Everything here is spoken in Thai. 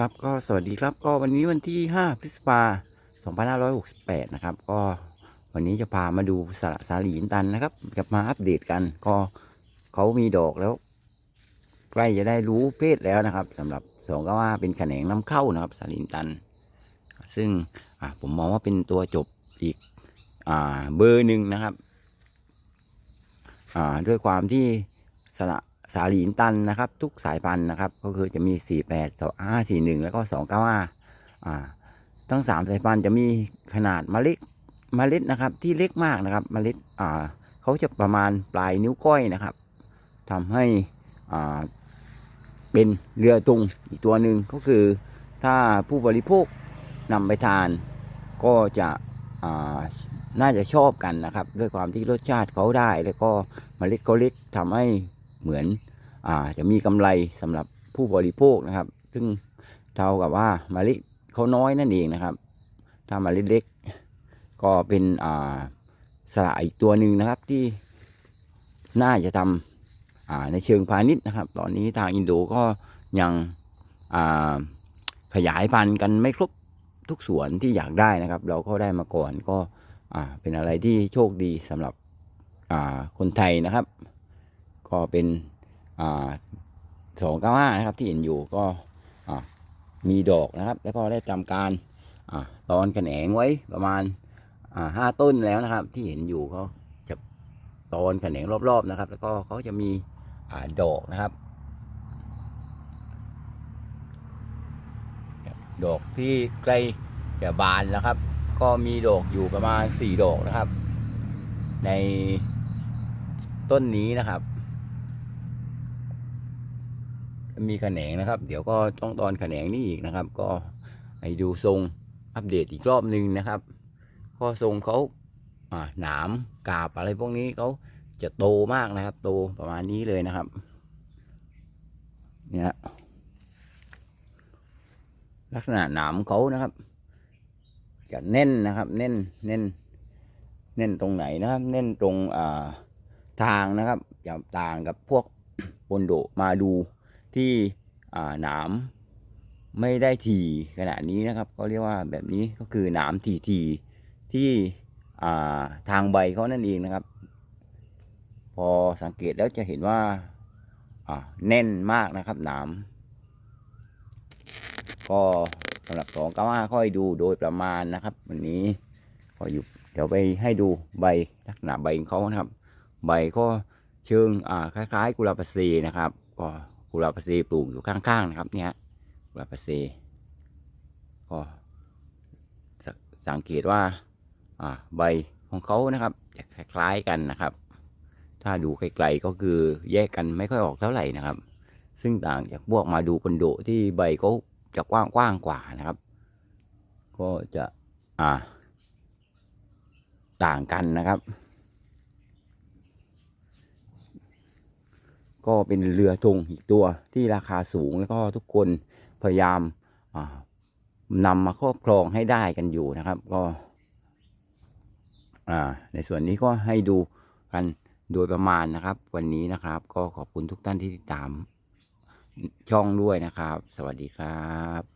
ครับก็สวัสดีครับก็วันนี้วันที่ 5 พฤษภาคม2568 นะครับ ก็วันนี้จะพามาดูสระสาลีอินตันนะครับจะมาอัปเดตกัน ก็เขามีดอกแล้ว ใกล้จะได้รู้เพศแล้วนะครับสำหรับสองก็ว่าเป็นแขนงน้ำเข้านะครับสาลีอินตัน ซึ่งผมมองว่าเป็นตัวจบอีกอเบอร์หนึ่งนะครับด้วยความที่สระ สาลีอินตันนะครับ ทุกสายพันธุ์นะครับ ก็คือจะมี 48 5 4 1 แล้วก็ 295อ่าทั้ง3สายพันธุ์จะมีขนาดเมล็ดเมล็ดนะครับ ที่เล็กมากนะครับ เมล็ดอ่าเขาจะประมาณปลายนิ้วก้อยนะครับทำให้อ่าเป็นเรือตุงอีกตัวหนึ่งก็คือ ถ้าผู้บริโภคนำไปทาน ก็จะอ่าน่าจะชอบกันนะครับ ด้วยความที่รสชาติเขาได้ แล้วก็เมล็ดเขาเล็กทำให้ เหมือนอาจะมีกำไรสำหรับผู้บริโภคนะครับ ซึ่งเท่ากับว่าเมล็ดเขาน้อยนั่นเองนะครับ ถ้าเมล็ดเล็กก็เป็นอ่าสละอีกตัวหนึ่งนะครับที่น่าจะทำในเชิงพาณิชย์นะครับ ตอนนี้ทางอินโดก็ยังขยายพันธุ์กันไม่ครบทุกสวนที่อยากได้นะครับ เราก็ได้มาก่อนก็เป็นอะไรที่โชคดีสำหรับคนไทยนะครับ ก็เป็นสองเก้าห้านะครับที่เห็นอยู่ก็มีดอกนะครับ แล้วก็ได้ทำการอตอนกันแหนงไว้ประมาณห้าต้นแล้วนะครับ ที่เห็นอยู่เขาจะตอนกันแหนงรอบๆนะครับ แล้วก็เขาจะมีอดอกนะครับ ดอกที่ใกล้จะบานแล้วครับ ก็มีดอกอยู่ประมาณสี่ดอกนะครับ ในต้นนี้นะครับ มีแขนงนะครับ เดี๋ยวก็ต้องตอนแขนงนี่อีกนะครับ ก็ให้ดูทรงอัปเดตอีกรอบหนึ่งนะครับ ข้อทรงเขาอ่าหนามกาบอะไรพวกนี้เขาจะโตมากนะครับ โตประมาณนี้เลยนะครับ เนี่ยลักษณะหนามเขานะครับ จะแน่นนะครับแน่นแน่นแน่นตรงไหนนะครับแน่นตรงอ่าทางนะครับ จะต่างกับพวกปนโดมาดู ที่หนามไม่ได้ถีขนาดนี้นะครับ ก็เรียกว่าแบบนี้ก็คือหนามถี่ทีที่าทางใบเขานั่นเองนะครับ พอสังเกตแล้วจะเห็นว่าาแน่นมากนะครับหนามก็สำหรับสองก้าห้าค่อยดูโดยประมาณนะครับ วันนี้ก็อยู่เดี๋ยวไปให้ดูใบลักษณะใบของเขานะครับ ใบก็เชิงคล้ายๆ กุหลาบเซนะครับก็ กุหลาบเซปลูกอยู่ข้างๆนะครับ เนี่ยกุหลาบเซก็สสังเกตว่าใบของเขานะครับจะคล้ายๆกันนะครับ ถ้าดูไกลๆก็คือแยกกันไม่ค่อยออกเท่าไหร่นะครับ ซึ่งต่างจากพวกมาดูคอนโดที่ใบเขาจะกว้างๆกว่านะครับ ก็จะอ่าต่างกันนะครับ ก็เป็นเรือธงอีกตัวที่ราคาสูงแล้วก็ทุกคนพยายามนำมาครอบครองให้ได้กันอยู่นะครับ ก็ในส่วนนี้ก็ให้ดูกันโดยประมาณนะครับ วันนี้นะครับ ก็ขอบคุณทุกท่านที่ติดตามช่องด้วยนะครับ สวัสดีครับ